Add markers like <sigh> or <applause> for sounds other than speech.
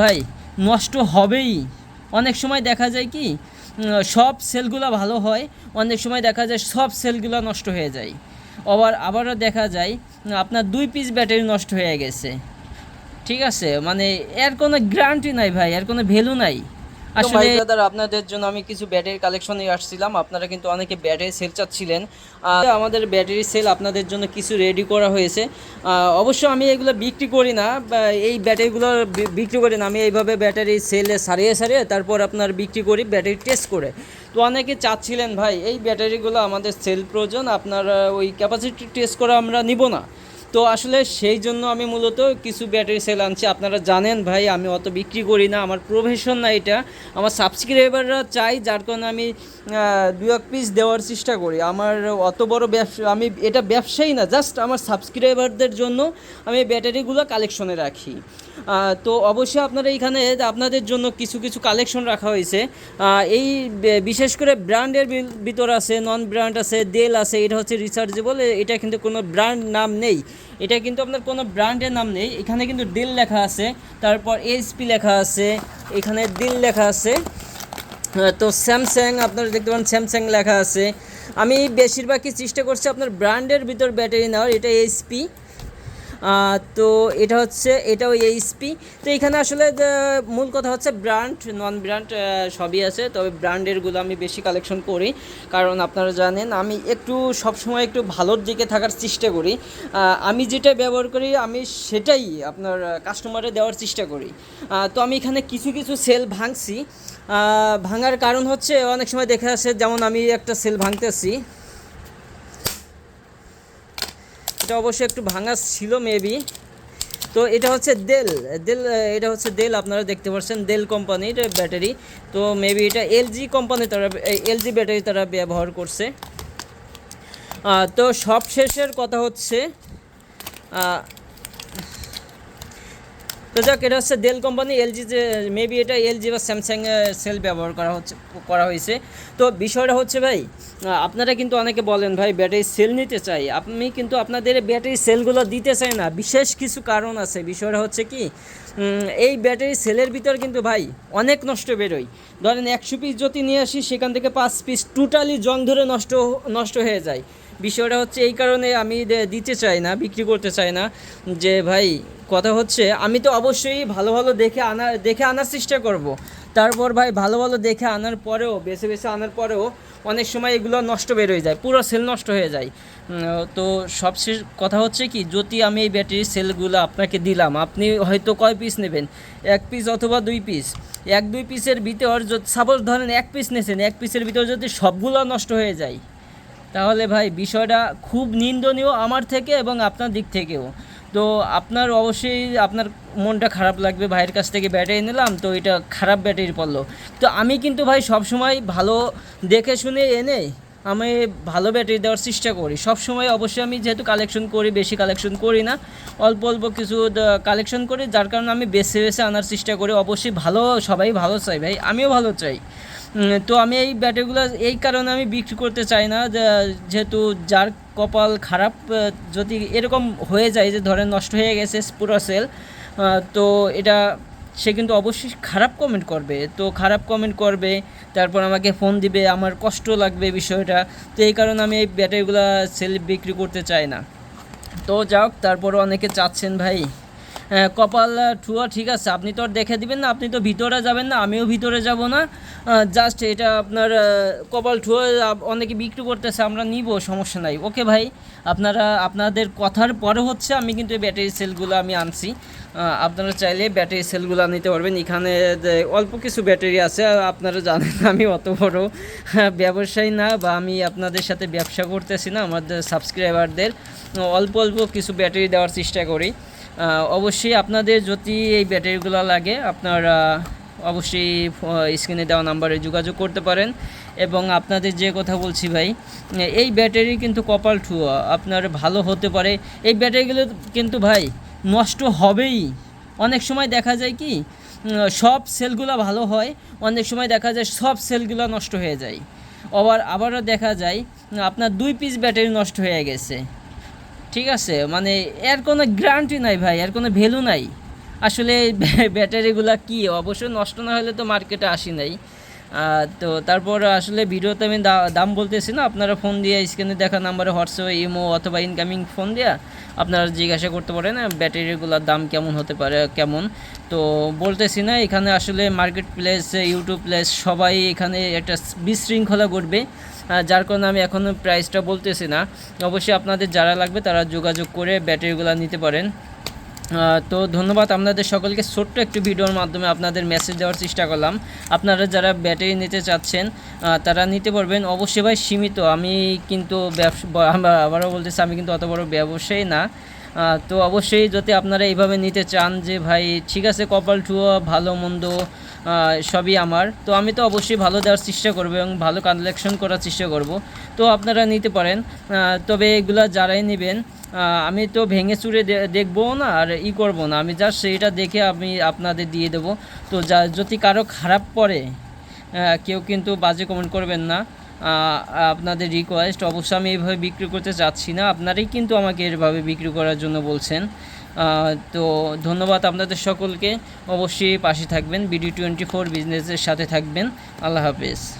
ভাই, নষ্ট হবেই। অনেক সময় দেখা যায় কি সব সেলগুলো ভালো হয়, অনেক সময় দেখা যায় সব সেলগুলো নষ্ট হয়ে যায়। আবার, আবারও দেখা যায় আপনার দুই পিস ব্যাটারি নষ্ট হয়ে গেছে। ঠিক আছে? মানে এর কোনো গ্যারান্টি নাই ভাই, এর কোনো ভ্যালু নাই। আসলে দাদা আপনাদের জন্য আমি কিছু ব্যাটারি কালেকশন নিয়ে আসছিলাম। আপনারা কিন্তু অনেকে ব্যাটারি সেল চাচ্ছিলেন। আমাদের ব্যাটারি সেল আপনাদের জন্য কিছু রেডি করা হয়েছে। অবশ্য আমি এগুলো বিক্রি করি না। এই ব্যাটারিগুলো বিক্রি করি না। আমি এইভাবে ব্যাটারি সেলে সারিয়ে সারিয়ে তারপর আপনার বিক্রি করি ব্যাটারি টেস্ট করে। তো অনেকে চাচ্ছিলেন ভাই এই ব্যাটারিগুলো আমাদের সেল প্রয়োজন। আপনার ওই ক্যাপাসিটি টেস্ট করা আমরা নিব না। তো আসলে সেই জন্য আমি মূলত কিছু ব্যাটারি সেল আনছি। আপনারা জানেন ভাই, আমি অত বিক্রি করি না, আমার প্রফেশন না এটা। আমার সাবস্ক্রাইবাররা চাই, যার কারণে আমি দু এক পিস দেওয়ার চেষ্টা করি। আমার অত বড় ব্যবসা, আমি এটা ব্যবসায়ী না জাস্ট আমার সাবস্ক্রাইবারদের জন্য আমি ব্যাটারিগুলো কালেকশনে রাখি। তো অবশ্যই আপনারা এইখানে আপনাদের জন্য কিছু কিছু কালেকশন রাখা হয়েছে। এই বিশেষ করে ব্র্যান্ডের ভিতর আছে নন ব্র্যান্ড আছে দেল আছে, এটা হচ্ছে রিচার্জেবল এটা কিন্তু কোনো ব্র্যান্ড নাম নেই। এটা কিন্তু আপনার কোনো ব্র্যান্ডের নাম নেই। এখানে কিন্তু দিল লেখা আছে, তারপর এইচপি লেখা আছে, এখানে দিল লেখা আছে। তো স্যামসাং আপনারা দেখতে পারেন স্যামসাং লেখা আছে। আমি বেশিরভাগই চেষ্টা করছি আপনার ব্র্যান্ডের ভিতর ব্যাটারি নেওয়ার, এটা এইচপি তো এটা হচ্ছে, এটাও এইচপি তো এখানে আসলে মূল কথা হচ্ছে ব্র্যান্ড নন ব্র্যান্ড সবই আছে। তবে ব্র্যান্ডেরগুলো আমি বেশি কালেকশন করি, কারণ আপনারা জানেন, আমি একটু, সবসময় একটু ভালোর দিকে থাকার চেষ্টা করি। আমি যেটা ব্যবহার করি, আমি সেটাই আপনার কাস্টমারে দেওয়ার চেষ্টা করি। তো আমি এখানে কিছু কিছু সেল ভাঙছি। ভাঙার কারণ হচ্ছে, অনেক সময় দেখা আসে যেমন আমি একটা সেল ভাঙতেছি। এটা অবশ্যই একটু ভাঙা ছিল মেবি তো এটা হচ্ছে দেল দেল এটা হচ্ছে দেল আপনারা দেখতে পাচ্ছেন দেল কোম্পানির ব্যাটারি তো মেবি এটা এলজি কোম্পানি তারা এলজি ব্যাটারি তারা ব্যবহার করছে। তো সব শেষের কথা হচ্ছে তো যাক, এটা হচ্ছে ডেল কোম্পানি এলজি যে মেবি এটা এলজি বা স্যামসাং সেল ব্যবহার করা হচ্ছে, করা হয়েছে। তো বিষয়টা হচ্ছে ভাই আপনারা কিন্তু অনেকে বলেন, ভাই ব্যাটারি সেল নিতে চাই। আমি কিন্তু আপনাদের ব্যাটারি সেলগুলো দিতে চাই না। বিশেষ কিছু কারণ আছে। বিষয়টা হচ্ছে কি এই ব্যাটারি সেলের ভিতর কিন্তু ভাই, অনেক নষ্ট বেরোয়। ধরেন একশো পিস যদি নিয়ে আসি, সেখান থেকে পাঁচ পিস টোটালি জং ধরে নষ্ট নষ্ট হয়ে যায়। বিষয়টা হচ্ছে এই কারণে আমি দিতে চাই না, বিক্রি করতে চাই না। যে ভাই, কথা হচ্ছে, আমি তো অবশ্যই ভালো ভালো দেখে আনার দেখে আনার চেষ্টা করব। তারপর ভাই, ভালো ভালো দেখে আনার পরেও, বেছে বেছে আনার পরেও অনেক সময় এগুলো নষ্ট বের হয়ে যায়, পুরো সেল নষ্ট হয়ে যায়। তো সবশেষ কথা হচ্ছে কি, যদি আমি এই ব্যাটারির সেলগুলো আপনাকে দিলাম, আপনি হয়তো কয় পিস নেবেন? এক পিস অথবা দুই পিস। এক দুই পিসের ভিতর যদি সাপোজ ধরেন এক পিস নিয়েছেন এক পিসের ভিতর যদি সবগুলো নষ্ট হয়ে যায় তাহলে ভাই, বিষয়টা খুব নিন্দনীয় আমার থেকে এবং আপনার দিক থেকেও। তো আপনার অবশ্যই আপনার মনটা খারাপ লাগবে, ভাইয়ের কাছ থেকে ব্যাটারি নিলাম, তো এটা খারাপ ব্যাটারি পড়ল। তো আমি কিন্তু ভাই সবসময় ভালো দেখে শুনে এনে আমি ভালো ব্যাটারি দেওয়ার চেষ্টা করি। সব সময় অবশ্যই আমি যেহেতু কালেকশন করি, বেশি কালেকশন করি না, অল্প অল্প কিছু কালেকশন করি, যার কারণে আমি বেছে বেছে আনার চেষ্টা করি। অবশ্যই ভালো, সবাই ভালো চাই ভাই, আমিও ভালো চাই। তো আমি এই ব্যাটারিগুলো এই কারণে আমি বিক্রি করতে চাই না যেহেতু যার কপাল খারাপ যদি এরকম হয়ে যায় যে, ধরেন নষ্ট হয়ে গেছে পুরো সেল তো এটা সে কিন্তু অবশ্যই খারাপ কমেন্ট করবে। তো খারাপ কমেন্ট করবে, তারপর আমাকে ফোন দিবে, আমার কষ্ট লাগবে বিষয়টা, তো এই কারণে আমি এই ব্যাটারিগুলো সেল বিক্রি করতে চাই না। তো যাক তারপর অনেকে চাচ্ছেন ভাই। কপাল ঠুয়া, ঠিক আছে। আপনি তো আর দেখে দিবেন না, আপনি তো ভিতরে যাবেন না, আমিও ভিতরে যাব না। জাস্ট এটা আপনার কপাল, ঠুয়া অনেকে বিক্রি করতেছে, আমরা নিব, সমস্যা নাই। ওকে ভাই, আপনারা, আপনাদের কথার পরে হচ্ছে আমি কিন্তু এই ব্যাটারি সেলগুলো আমি আনছি। আপনারা চাইলে ব্যাটারি সেলগুলো নিতে পারবেন। এখানে অল্প কিছু ব্যাটারি আছে আপনারা জানেন আমি অত বড় ব্যবসায়ী না বা আমি আপনাদের সাথে ব্যবসা করতেছি না, আমাদের সাবস্ক্রাইবারদের অল্প অল্প কিছু ব্যাটারি দেওয়ার চেষ্টা করি। অবশ্যই আপনাদের যদি এই ব্যাটারিগুলো লাগে, আপনারা অবশ্যই স্ক্রিনে দেওয়া নাম্বারে যোগাযোগ করতে পারেন। এবং আপনাদের যে কথা বলছি ভাই, এই ব্যাটারি কিন্তু কপাল ঠুয়া, আপনার ভালো হতে পারে। এই ব্যাটারিগুলো কিন্তু ভাই, নষ্ট হবেই। অনেক সময় দেখা যায় কি সব সেলগুলো ভালো হয়, অনেক সময় দেখা যায় সব সেলগুলো নষ্ট হয়ে যায়। আবার, আবারও দেখা যায়, আপনার দুই পিস ব্যাটারি নষ্ট হয়ে গেছে। ঠিক আছে মানে এর কোনো গ্যারান্টি নাই ভাই, এর কোনো ভ্যালু নাই। আসলে <laughs> ব্যাটারিগুলো কি অবশ্য নষ্ট না হলে তো মার্কেটে আসি নাই। তো তারপর আসলে ভিডিওতে আমি দাম বলতেছি না, আপনারা ফোন দিয়ে স্ক্রিনে দেখা নাম্বারে হোয়াটসঅ্যাপ ইমো অথবা ইনকামিং ফোন দিয়ে আপনারা জিজ্ঞাসা করতে পারেন ব্যাটারিগুলোর দাম কেমন হতে পারে, কেমন? তো বলতেছি না, এখানে আসলে মার্কেট প্লেস ইউটিউব প্লেস সবাই এখানে একটা বিশৃঙ্খলা ঘটবে। যার কারণে আমি এখন প্রাইসটা বলতেছি না। অবশ্যই আপনাদের যারা লাগবে তারা যোগাযোগ করে ব্যাটারিগুলো নিতে পারেন। তো ধন্যবাদ আপনাদের সকলকে। ছোট্ট একটি ভিডিওর মাধ্যমে আপনাদের মেসেজ দেওয়ার চেষ্টা করলাম। আপনারা যারা ব্যাটারি নিতে চাচ্ছেন তারা নিতে পারবেন। অবশ্যই ভাই, সীমিত। আমি কিন্তু ব্যবসা আবারও বলতেছি, আমি কিন্তু অত বড় ব্যবসায়ী না। তো অবশ্যই যদি আপনারা এইভাবে নিতে চান যে, ভাই, ঠিক আছে, কপাল টুয়া, ভালো, মন্দ সবই আমার। তো আমি তো অবশ্যই ভালো দেওয়ার চেষ্টা করব এবং ভালো কালেকশন করার চেষ্টা করব। তো আপনারা নিতে পারেন। তবে এগুলা যারাই নেবেন আমি তো ভেঙে চুরে দেখব না আর ই করব না। আমি জাস্ট সেইটা দেখে আমি আপনাদের দিয়ে দেবো। তো যা, যদি কারও খারাপ পড়ে কেউ কিন্তু বাজে কমেন্ট করবেন না। আপনাদের রিকোয়েস্ট অবশ্য আমি এইভাবে বিক্রি করতে চাচ্ছি না। আপনারাই কিন্তু আমাকে এভাবে বিক্রি করার জন্য বলছেন। তো ধন্যবাদ আপনাদের সকলকে। অবশ্যই পাশে থাকবেন। বিডি টোয়েন্টি ফোর বিজনেসের সাথে থাকবেন। আল্লাহ হাফেজ।